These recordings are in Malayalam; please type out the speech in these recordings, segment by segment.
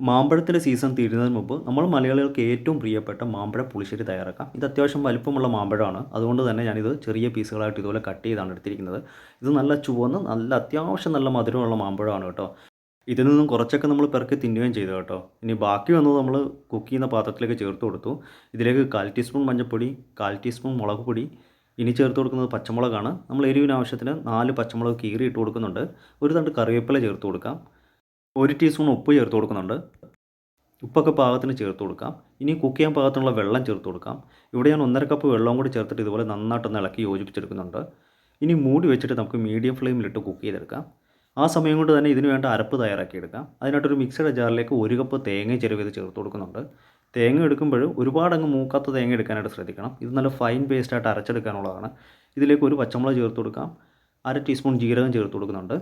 മാമ്പഴത്തിന്റെ സീസൺ തീരുന്നതിന് മുമ്പ് നമ്മൾ മലയാളികൾക്ക് ഏറ്റവും പ്രിയപ്പെട്ട മാമ്പഴ പുളിശ്ശേരി തയ്യാറാക്കാം. ഇത് അത്യാവശ്യം വലുപ്പമുള്ള മാമ്പഴമാണ്. അതുകൊണ്ട് തന്നെ ഞാനിത് ചെറിയ പീസുകളായിട്ട് ഇതുപോലെ കട്ട് ചെയ്താണ് എടുത്തിരിക്കുന്നത്. ഇത് നല്ല ചുവന്ന് നല്ല അത്യാവശ്യം നല്ല മധുരമുള്ള മാമ്പഴമാണ് കേട്ടോ. ഇതിൽ നിന്നും കുറച്ചൊക്കെ നമ്മൾ പിറക്കി തിന്നുകയും ചെയ്തു കേട്ടോ. ഇനി ബാക്കി വന്നത് നമ്മൾ കുക്ക് ചെയ്യുന്ന പാത്രത്തിലേക്ക് ചേർത്ത് കൊടുത്തു. ഇതിലേക്ക് കാൽ ടീസ്പൂൺ മഞ്ഞൾപ്പൊടി കാൽ ടീസ്പൂൺ മുളക് പൊടി ഇനി ചേർത്ത് കൊടുക്കുന്നത് പച്ചമുളകാണ്. നമ്മൾ എരിവിന് ആവശ്യത്തിന് നാല് പച്ചമുളക് കീറി ഇട്ട് കൊടുക്കുന്നുണ്ട്. ഒരു തണ്ട് കറിവേപ്പില ചേർത്ത് കൊടുക്കാം. ഒരു ടീസ്പൂൺ ഉപ്പ് ചേർത്ത് കൊടുക്കുന്നുണ്ട്. ഉപ്പൊക്കെ പാകത്തിന് ചേർത്ത് കൊടുക്കാം. ഇനി കുക്ക് ചെയ്യാൻ പാകത്തിനുള്ള വെള്ളം ചേർത്ത് കൊടുക്കാം. ഇവിടെ ഞാൻ ഒന്നര കപ്പ് വെള്ളവും കൂടി ചേർത്തിട്ട് ഇതുപോലെ നന്നായിട്ടൊന്ന് ഇളക്കി യോജിപ്പിച്ചെടുക്കുന്നുണ്ട്. ഇനി മൂടി വെച്ചിട്ട് നമുക്ക് മീഡിയം ഫ്ലെയിമിലിട്ട് കുക്ക് ചെയ്തെടുക്കാം. ആ സമയം കൊണ്ട് തന്നെ ഇതിന് വേണ്ട അരപ്പ് തയ്യാറാക്കിയെടുക്കാം. അതിനായിട്ടൊരു മിക്സഡ് ജാറിലേക്ക് ഒരു കപ്പ് തേങ്ങ ചെരുവിത് ചേർത്ത് കൊടുക്കുന്നുണ്ട്. തേങ്ങ എടുക്കുമ്പോൾ ഒരുപാട് അങ്ങ് മൂക്കാത്ത തേങ്ങ എടുക്കാനായിട്ട് ശ്രദ്ധിക്കണം. ഇത് നല്ല ഫൈൻ പേസ്റ്റായിട്ട് അരച്ചെടുക്കാനുള്ളതാണ്. ഇതിലേക്ക് ഒരു പച്ചമുളക് ചേർത്ത് കൊടുക്കാം. അര ടീസ്പൂൺ ജീരകം ചേർത്ത് കൊടുക്കുന്നുണ്ട്.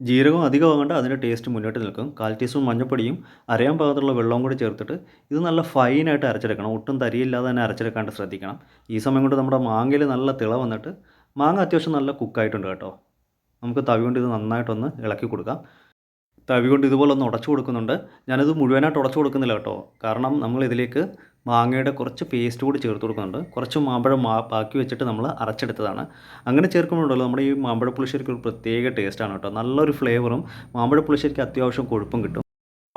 ജീരകം അധികമാകേണ്ട അതിന്റെ ടേസ്റ്റ് മുന്നോട്ട് നിൽക്കും. കാൽ ടീസ്പൂൺ മഞ്ഞൾപ്പൊടിയും അരയാൻ പാകത്തുള്ള വെള്ളവും കൂടി ചേർത്തിട്ട് ഇത് നല്ല ഫൈനായിട്ട് അരച്ചെടുക്കണം. ഒട്ടും തരിയില്ലാതെ തന്നെ അരച്ചെടുക്കാണ്ട് ശ്രദ്ധിക്കണം. ഈ സമയം കൊണ്ട് നമ്മുടെ മാങ്ങയിൽ നല്ല തിള വന്നിട്ട് മാങ്ങ അത്യാവശ്യം നല്ല കുക്കായിട്ടുണ്ട് കേട്ടോ. നമുക്ക് തവി കൊണ്ട് ഇത് നന്നായിട്ടൊന്ന് ഇളക്കി കൊടുക്കാം. തവി കൊണ്ട് ഇതുപോലെ ഒന്ന് ഉടച്ചു കൊടുക്കുന്നുണ്ട്. ഞാനിത് മുഴുവനായിട്ട് ഉടച്ചു കൊടുക്കുന്നില്ല കേട്ടോ. കാരണം നമ്മൾ ഇതിലേക്ക് മാങ്ങയുടെ കുറച്ച് പേസ്റ്റ് കൂടി ചേർത്ത് കൊടുക്കുന്നുണ്ട്. കുറച്ച് മാമ്പഴം മാ ബാക്കി വെച്ചിട്ട് നമ്മൾ അരച്ചെടുത്തതാണ്. അങ്ങനെ ചേർക്കുമ്പോഴുണ്ടല്ലോ നമ്മുടെ ഈ മാമ്പഴ പുളിശ്ശേരിക്ക് ഒരു പ്രത്യേക ടേസ്റ്റാണ് കേട്ടോ. നല്ലൊരു ഫ്ലേവറും മാമ്പഴ പുളിശ്ശേരിക്ക് അത്യാവശ്യം കൊഴുപ്പും കിട്ടും.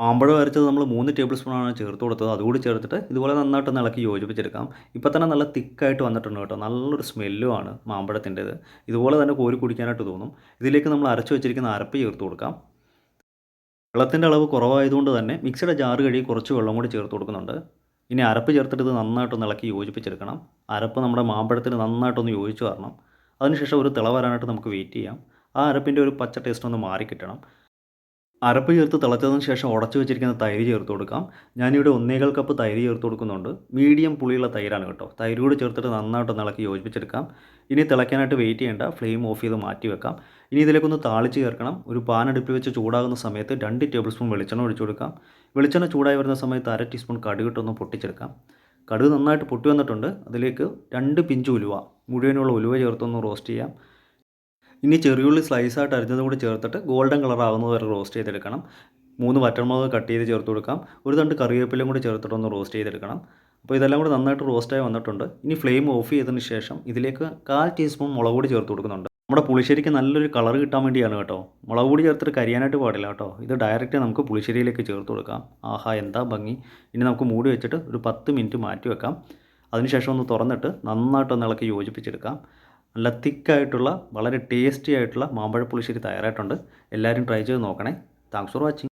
മാമ്പഴം അരച്ചത് നമ്മൾ മൂന്ന് ടേബിൾ സ്പൂണാണ് ചേർത്ത് കൊടുത്തത്. അതുകൂടി ചേർത്തിട്ട് ഇതുപോലെ നന്നായിട്ട് ഇളക്കി യോജിപ്പിച്ചെടുക്കാം. ഇപ്പോൾ തന്നെ നല്ല തിക്കായിട്ട് വന്നിട്ടുണ്ട് കേട്ടോ. നല്ലൊരു സ്മെല്ലും സ്മെല്ലുമാണ് മാമ്പഴത്തിന്റേത്. ഇതുപോലെ തന്നെ കോരി കുടിക്കാനായിട്ട് തോന്നും. ഇതിലേക്ക് നമ്മൾ അരച്ചു വെച്ചിരിക്കുന്ന അരപ്പ് ചേർത്ത് കൊടുക്കാം. വെള്ളത്തിന്റെ അളവ് കുറവായതുകൊണ്ട് തന്നെ മിക്സിയുടെ ജാറ് കഴുകി കുറച്ച് വെള്ളം കൂടി ചേർത്ത് കൊടുക്കുന്നുണ്ട്. ഇനി അരപ്പ് ചേർത്തിട്ട് ഇത് നന്നായിട്ടൊന്ന് ഇളക്കി യോജിപ്പിച്ചെടുക്കണം. അരപ്പ് നമ്മുടെ മാമ്പഴത്തിന് നന്നായിട്ടൊന്ന് യോജിച്ച് വരണം. അതിനുശേഷം ഒരു തിള വരാനായിട്ട് നമുക്ക് വെയിറ്റ് ചെയ്യാം. ആ അരപ്പിന്റെ ഒരു പച്ച ടേസ്റ്റ് ഒന്ന് മാറി കിട്ടണം അരപ്പ് ചേർത്ത് തിളച്ചതിന് ശേഷം ഉടച്ചു വെച്ചിരിക്കുന്ന തൈര് ചേർത്ത് കൊടുക്കാം. ഞാനിവിടെ ഒന്നേകാൽ കപ്പ് തൈര് ചേർത്ത് കൊടുക്കുന്നുണ്ട്. മീഡിയം പുളിയുള്ള തൈരാണ് കേട്ടോ. തൈര് കൂടി ചേർത്തിട്ട് നന്നായിട്ട് ഇളക്കി യോജിപ്പിച്ചെടുക്കാം. ഇനി തിളയ്ക്കാനായിട്ട് വെയിറ്റ് ചെയ്യേണ്ട ഫ്ലെയിം ഓഫ് ചെയ്ത് മാറ്റി വെക്കാം. ഇനി ഇതിലേക്കൊന്ന് താളിച്ച് ചേർക്കണം. ഒരു പാൻ അടുപ്പിൽ വെച്ച് ചൂടാകുന്ന സമയത്ത് രണ്ട് ടേബിൾ സ്പൂൺ വെളിച്ചെണ്ണ ഒഴിച്ചു കൊടുക്കാം. വെളിച്ചെണ്ണ ചൂടായി വരുന്ന സമയത്ത് അര ടീസ്പൂൺ കടുകിട്ടൊന്ന് പൊട്ടിച്ചെടുക്കാം. കടുക് നന്നായിട്ട് പൊട്ടി വന്നിട്ടുണ്ട്. അതിലേക്ക് രണ്ട് പിഞ്ച് ഉലുവ മുഴുവനുള്ള ഉലുവ ചേർത്തൊന്ന് റോസ്റ്റ് ചെയ്യാം. ഇനി ചെറിയുള്ളി സ്ലൈസായിട്ട് അരിഞ്ഞതും കൂടി ചേർത്തിട്ട് ഗോൾഡൻ കളർ ആകുന്നത് വരെ റോസ്റ്റ് ചെയ്തെടുക്കണം. മൂന്ന് വറ്റൽമുളക് കട്ട് ചെയ്ത് ചേർത്ത് കൊടുക്കാം. ഒരു തണ്ട് കറിവേപ്പിലയും കൂടി ചേർത്തിട്ട് ഒന്ന് റോസ്റ്റ് ചെയ്തെടുക്കണം. അപ്പോൾ ഇതെല്ലാം കൂടി നന്നായിട്ട് റോസ്റ്റായി വന്നിട്ടുണ്ട്. ഇനി ഫ്ലെയിം ഓഫ് ചെയ്തതിന് ശേഷം ഇതിലേക്ക് കാൽ ടീസ്പൂൺ മുളക് പൊടി ചേർത്ത് കൊടുക്കുന്നുണ്ട്. നമ്മുടെ പുളിശ്ശേരിക്ക് നല്ലൊരു കളർ കിട്ടാൻ വേണ്ടിയാണ് കേട്ടോ. മുളക് പൊടി ചേർത്തിട്ട് കരിയാനായിട്ട് പാടില്ല കേട്ടോ. ഇത് ഡയറക്റ്റ് നമുക്ക് പുളിശ്ശേരിയിലേക്ക് ചേർത്ത് കൊടുക്കാം. ആഹാ എന്താ ഭംഗി. ഇനി നമുക്ക് മൂടി വെച്ചിട്ട് ഒരു പത്ത് മിനിറ്റ് മാറ്റി വെക്കാം. അതിനുശേഷം ഒന്ന് തുറന്നിട്ട് നന്നായിട്ടൊന്ന് ഇളക്കി യോജിപ്പിച്ചെടുക്കാം. നല്ല തിക്കായിട്ടുള്ള വളരെ ടേസ്റ്റി ആയിട്ടുള്ള മാമ്പഴ പുളിശ്ശേരി തയ്യാറായിട്ടുണ്ട്. എല്ലാവരും ട്രൈ ചെയ്ത് നോക്കണേ. Thanks for watching.